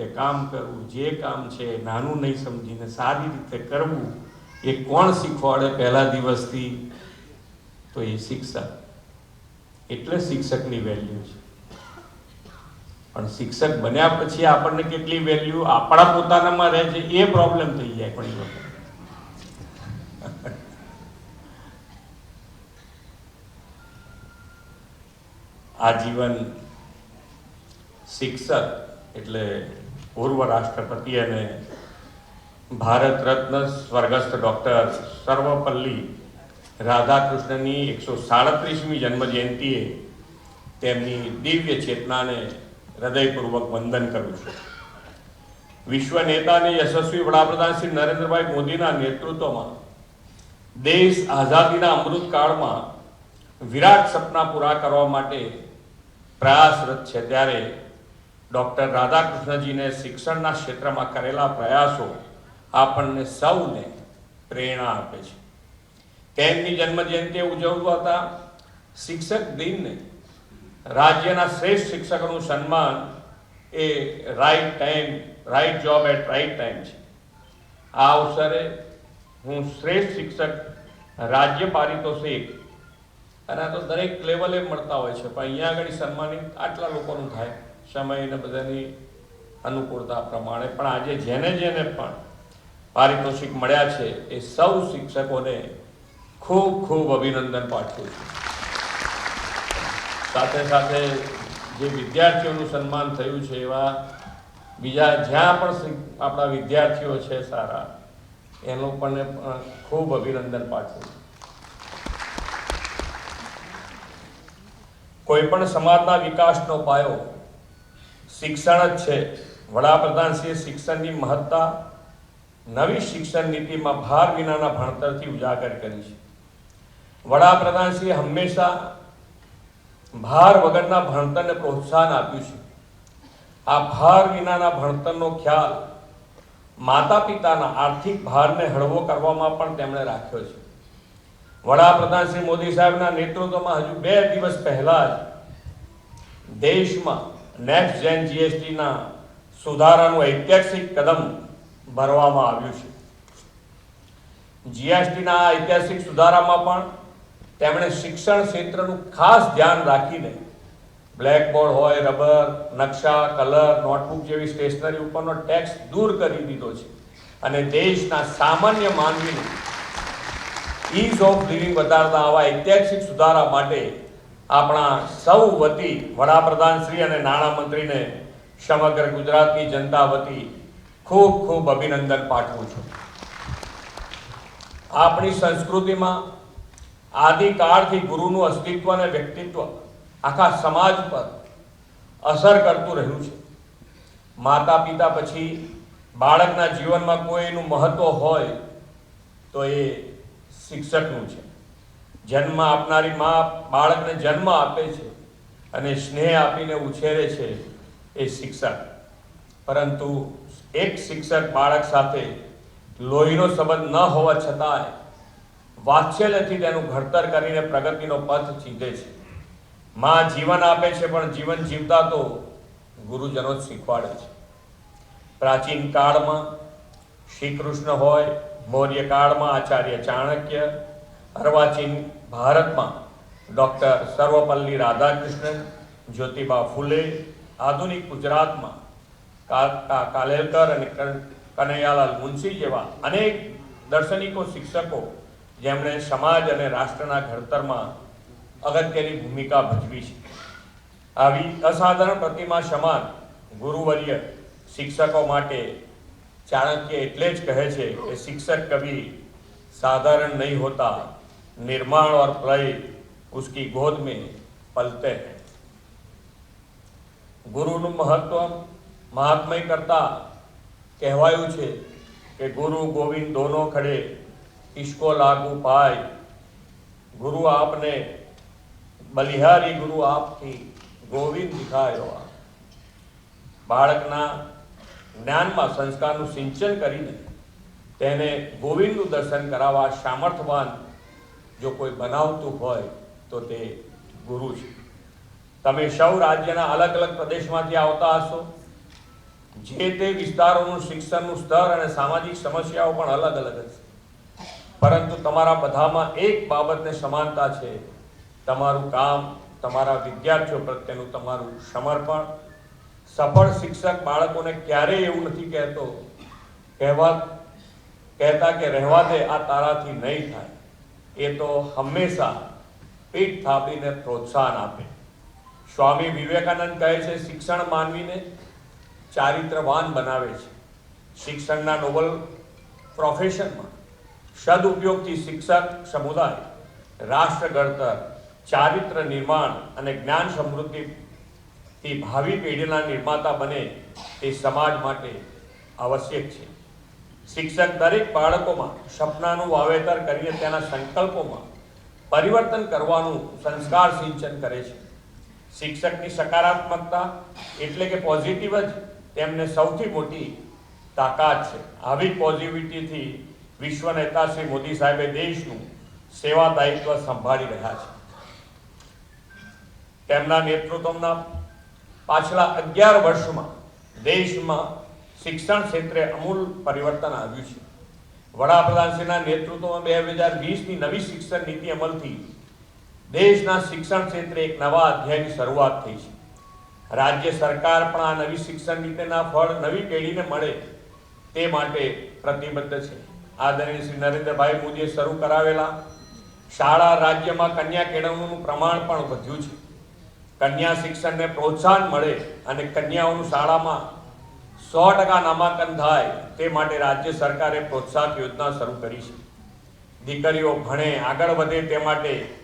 રીતે કામ કરવું, જે કામ છે નાનું નહીં સમજીને સારી રીતે કરવું, એ કોણ શીખવાડે પહેલા દિવસથી? તો એ શિક્ષક. એટલે શિક્ષકની વેલ્યુ છે. પણ શિક્ષક બન્યા પછી આપણને કેટલી વેલ્યુ આપણા પોતાનામાં રહે છે, એ પ્રોબ્લેમ થઈ જાય ઘણી વખત. આજીવન શિક્ષક એટલે પૂર્વ રાષ્ટ્રપતિ અને ભારત રત્ન સ્વર્ગસ્થ ડૉક્ટર સર્વપલ્લી રાધાકૃષ્ણની એકસો સાડત્રીસમી જન્મ જયંતિએ તેમની દિવ્ય ચેતનાને હૃદયપૂર્વક વંદન કરું છું. વિશ્વ નેતા અને યશસ્વી વડાપ્રધાન શ્રી નરેન્દ્રભાઈ મોદીના નેતૃત્વમાં દેશ આઝાદીના અમૃતકાળમાં વિરાટ સપના પૂરા કરવા માટે પ્રયાસરત છે. ત્યારે ડૉક્ટર રાધાકૃષ્ણજીને શિક્ષણના ક્ષેત્રમાં કરેલા પ્રયાસો આપણને સૌને પ્રેરણા આપે છે. તેમની જન્મજયંતિ ઉજવતા શિક્ષક દિનને રાજ્યના શ્રેષ્ઠ શિક્ષકોનું સન્માન એ right time right job at right time છે. આ અવસરે હું શ્રેષ્ઠ શિક્ષક રાજ્ય પારિતોષિક અને આ તો દરેક લેવલે મળતા હોય છે, પણ અહીંયા આગળ સન્માનિત આટલા લોકોનું થાય. સમય અને બધાની અનુકૂળતા પ્રમાણે. પણ આજે જેને જેને પણ પારિતોષિક મળ્યા છે, એ સૌ શિક્ષકોને ખૂબ ખૂબ અભિનંદન પાઠવું છું. સાથે સાથે જે વિદ્યાર્થીઓનું સન્માન થયું છે એવા બીજા જ્યાં પણ આપણા વિદ્યાર્થીઓ છે સારા એ લોકોને પણ ખૂબ અભિનંદન પાઠવું કોઈ પણ સમાજના વિકાસનો પાયો શિક્ષણ જ છે. વડાપ્રધાનશ્રીએ શિક્ષણની મહત્તા, નવી શિક્ષણ નીતિમાં ભાર વિનાના ભણતરથી ઉજાગર કરી છે. વડાપ્રધાનશ્રીએ હંમેશા ભાર વગરના ભણતરને પ્રોત્સાહન આપ્યું છે. આ ભાર વિનાના ભણતરનો ખ્યાલ માતા પિતાના આર્થિક ભારને હળવો કરવામાં પણ તેમણે રાખ્યો છે. વડાપ્રધાન શ્રી મોદી સાહેબના નેતૃત્વમાં હજુ બે દિવસ પહેલા જ દેશમાં નેક્સ્ટ જેન જીએસટીના સુધારાનું ઐતિહાસિક કદમ ભરવામાં આવ્યું છે. જીએસટીના ઐતિહાસિક સુધારામાં પણ તેમણે શિક્ષણ ક્ષેત્રનું ખાસ ધ્યાન રાખીને બ્લેકબોર્ડ હોય, રબર, નકશા, કલર, નોટબુક જેવી સ્ટેશનરી ઉપરનો ટેક્સ દૂર કરી દીધો છે. અને દેશના સામાન્ય માનવીને ઇઝ ઓફ લિવિંગ વધારતા આવા ઐતિહાસિક સુધારા માટે આપણા સૌ વતી વડાપ્રધાન શ્રી અને નાણામંત્રીને સમગ્ર ગુજરાતની જનતા વતી ખૂબ ખૂબ અભિનંદન પાઠવું છું. આપણી સંસ્કૃતિમાં આદિકાળથી ગુરુનું અસ્તિત્વ અને વ્યક્તિત્વ આખા સમાજ પર અસર કરતું રહ્યું છે. માતા પિતા પછી બાળકના જીવનમાં કોઈનું મહત્વ હોય તો એ શિક્ષકનું છે. જન્મ આપનારી મા બાળકને જન્મ આપે છે અને સ્નેહ આપીને ઉછેરે છે એ શિક્ષક. પરંતુ એક શિક્ષક બાળક સાથે લોહીનો સંબંધ ન હોવા છતાંય વાત્સલ્યથી તેનું ઘડતર કરીને પ્રગતિનો પથ ચીંધે છે. મા જીવન આપે છે પણ જીવન જીવતા તો ગુરુજનો જ શીખવાડે છે. પ્રાચીન કાળમાં શ્રી કૃષ્ણ હોય, મૌર્ય કાળમાં આચાર્ય ચાણક્ય અર્વાચીન ભારતમાં ડૉક્ટર સર્વપલ્લી રાધાકૃષ્ણન, જ્યોતિબા ફૂલે, આધુનિક ગુજરાતમાં કાકા કાલેલકર અને કનૈયાલાલ મુનશી જેવા અનેક દર્શનિકો, શિક્ષકો જેમણે સમાજ અને રાષ્ટ્રના ઘડતરમાં અગત્યની ભૂમિકા ભજવી છે. આવી અસાધારણ પ્રતિમા સમાન ગુરુવર્ય શિક્ષકો માટે ચાણક્ય એટલે જ કહે છે કે શિક્ષક કવિ સાધારણ નહીં હોતા निर्माण और प्रलय उसकी गोद में पलते हैं ગુરુનું મહત્વ મહાત્મય કરતા કહેવાયું છે કે ગુરુ ગોવિંદ દોનો ખડે ઇસકો લાગુ પાય ગુરુ આપને બલિહારી ગુરુ આપથી ગોવિંદ દિખાયો આ. બાળકના જ્ઞાનમાં સંસ્કારનું સિંચન કરીને તેને ગોવિંદનું દર્શન કરાવવા સામર્થવાન જો કોઈ બનાવતું હોય તો તે ગુરુ છે. તમે સૌ રાજ્યના અલગ અલગ પ્રદેશમાંથી આવતા હશો. જે તે વિસ્તારોનું શિક્ષણનું સ્તર અને સામાજિક સમસ્યાઓ પણ અલગ અલગ છે. પરંતુ તમારા બધામાં એક બાબતને સમાનતા છે. તમારું કામ, તમારા વિદ્યાર્થીઓ પ્રત્યેનું તમારું સમર્પણ. સફળ શિક્ષક બાળકોને ક્યારેય એવું નથી કહેતો, કહેવા, કહેતા કે રહેવા દે, આ તારાથી નહીં થાય. એ તો હંમેશા પીઠ થાપીને પ્રોત્સાહન આપે. સ્વામી વિવેકાનંદ કહે છે, શિક્ષણ માનવીને ચારિત્રવાન બનાવે છે. શિક્ષણના નોબલ પ્રોફેશનમાં સદુપયોગથી શિક્ષક સમુદાય રાષ્ટ્ર ઘડતર ચારિત્ર નિર્માણ અને જ્ઞાન સમૃદ્ધિથી ભાવિ પેઢીના નિર્માતા બને તે સમાજ માટે આવશ્યક છે. શિક્ષક દરેક બાળકોમાં સપનાનું વાવેતર કરીને તેના સંકલ્પોમાં પરિવર્તન કરવાનું સંસ્કાર સિંચન કરે છે. શિક્ષકની સકારાત્મકતા એટલે કે પોઝિટિવ જ તેમને સૌથી મોટી તાકાત છે. આવી પોઝિટિવિટીથી વિશ્વ નેતા શ્રી મોદી સાહેબે દેશનું સેવા દાયિત્વ સંભાળી રહ્યા છે. તેમના નેતૃત્વના પાછલા અગિયાર વર્ષમાં દેશમાં શિક્ષણ ક્ષેત્રે અમૂલ પરિવર્તન આવ્યું છે. વડાપ્રધાનશ્રીના નેતૃત્વમાં બે હજાર વીસની નવી શિક્ષણ નીતિ અમલથી દેશના શિક્ષણ ક્ષેત્રે એક નવા અધ્યાયની શરૂઆત થઈ છે. રાજ્ય સરકાર પણ આ નવી શિક્ષણ નીતિના ફળ નવી પેઢીને મળે તે માટે પ્રતિબદ્ધ છે. આદરણીય શ્રી નરેન્દ્રભાઈ મોદીએ શરૂ કરાવેલા શાળા રાજ્યમાં કન્યા કેળવણીનું પ્રમાણ પણ વધ્યું છે. કન્યા શિક્ષણને પ્રોત્સાહન મળે અને કન્યાઓનું શાળામાં સો ટકા નામાંકન થાય તે માટે રાજ્ય સરકારે પ્રોત્સાહક યોજના શરૂ કરી છે. દીકરીઓ ભણે, આગળ વધે તે માટે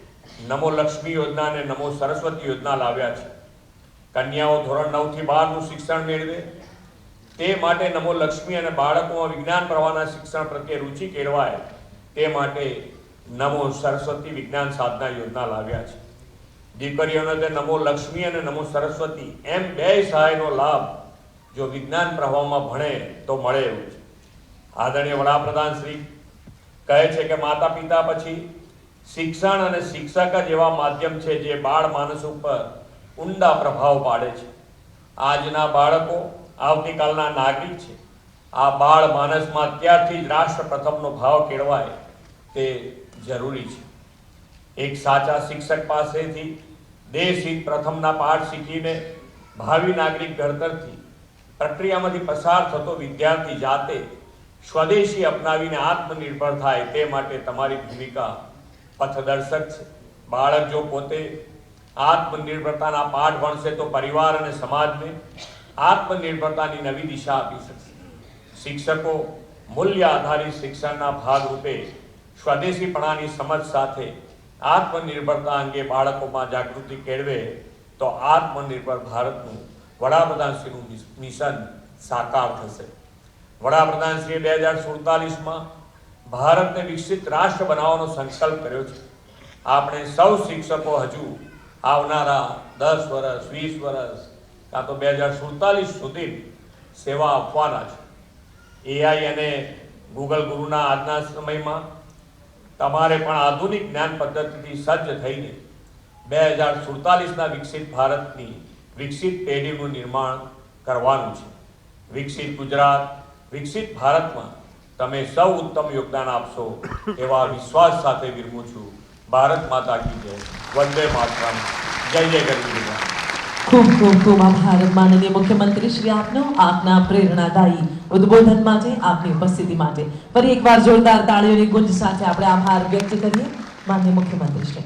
નમો લક્ષ્મી યોજના અને નમો સરસ્વતી યોજના લાવ્યા છે. કન્યાઓ ધોરણ નવથી બારનું શિક્ષણ મેળવે. તે માટે નમો લક્ષ્મી અને બાળકોમાં વિજ્ઞાન પ્રવાહના શિક્ષણ પ્રત્યે રુચિ કેળવાય. તે માટે નમો સરસ્વતી વિજ્ઞાન સાધના યોજના લાવ્યા છે. દીકરીઓને નમો લક્ષ્મી અને નમો સરસ્વતી એમ બે સહાયનો લાભ જો વિજ્ઞાન પ્રવાહમાં ભણે તો મળે એવું છે. આદરણીય વડાપ્રધાન શ્રી કહે છે કે માતા પિતા પછી શિક્ષણ અને શિક્ષક જ એવા માધ્યમ છે જે બાળ માનસ ઉપર ઊંડા પ્રભાવ પાડે છે. આજના બાળકો આવતીકાલના નાગરિક છે. આ બાળ માનસમાં અત્યારથી જ રાષ્ટ્ર પ્રથમનો ભાવ કેળવાય તે જરૂરી છે. એક સાચા શિક્ષક પાસેથી દેશ પ્રથમના પાઠ શીખીને ભાવિ નાગરિક ઘડતરથી પ્રક્રિયામાંથી પસાર થતો વિદ્યાર્થી જાતે સ્વદેશી અપનાવીને આત્મનિર્ભર થાય તે માટે તમારી ભૂમિકા પથદર્શક છે. બાળક જો પોતે આત્મનિર્ભરતાના પાઠ ભણશે તો પરિવાર અને સમાજને આત્મનિર્ભરતાની નવી દિશા આપી શકશે. શિક્ષકો મૂલ્ય આધારિત શિક્ષણના ભાગરૂપે સ્વદેશીપણાની સમજ સાથે આત્મનિર્ભરતા અંગે બાળકોમાં જાગૃતિ કેળવે તો આત્મનિર્ભર ભારતનું વડાપ્રધાનશ્રીનું મિશન સાકાર થશે. વડાપ્રધાનશ્રીએ બે હજાર સુડતાલીસમાં ભારતને વિકસિત રાષ્ટ્ર બનાવવાનો સંકલ્પ કર્યો છે. આપણે સૌ શિક્ષકો હજુ આવનારા દસ વર્ષ વીસ વર્ષ કાં તો બે હજાર સુડતાલીસ સુધી સેવા આપવાના છે. એઆઈ અને ગૂગલ ગુરુના આજના સમયમાં તમારે પણ આધુનિક જ્ઞાન પદ્ધતિથી સજ્જ થઈને બે હજાર સુડતાલીસના વિકસિત ભારતની વિકસિત પેઢીનું નિર્માણ કરવાનું છે. વિકસિત ગુજરાત, વિકસિત ભારતમાં તમે સૌ ઉત્તમ યોગદાન આપશો એવા વિશ્વાસ સાથે વિરમું છું. ભારત માતા કી જય. વંદે માતરમ. જય જય ગરવી ગુજરાત. ખૂબ ખૂબ ખૂબ આભાર. માનનીય મુખ્યમંત્રી શ્રી, આપનો આપના પ્રેરણાદાયી ઉદ્બોધન માટે, આપની ઉપસ્થિતિ માટે. ફરી એકવાર જોરદાર તાળીઓની ગુંજ સાથે આપણે આભાર વ્યક્ત કરીએ. માનનીય મુખ્યમંત્રી શ્રી.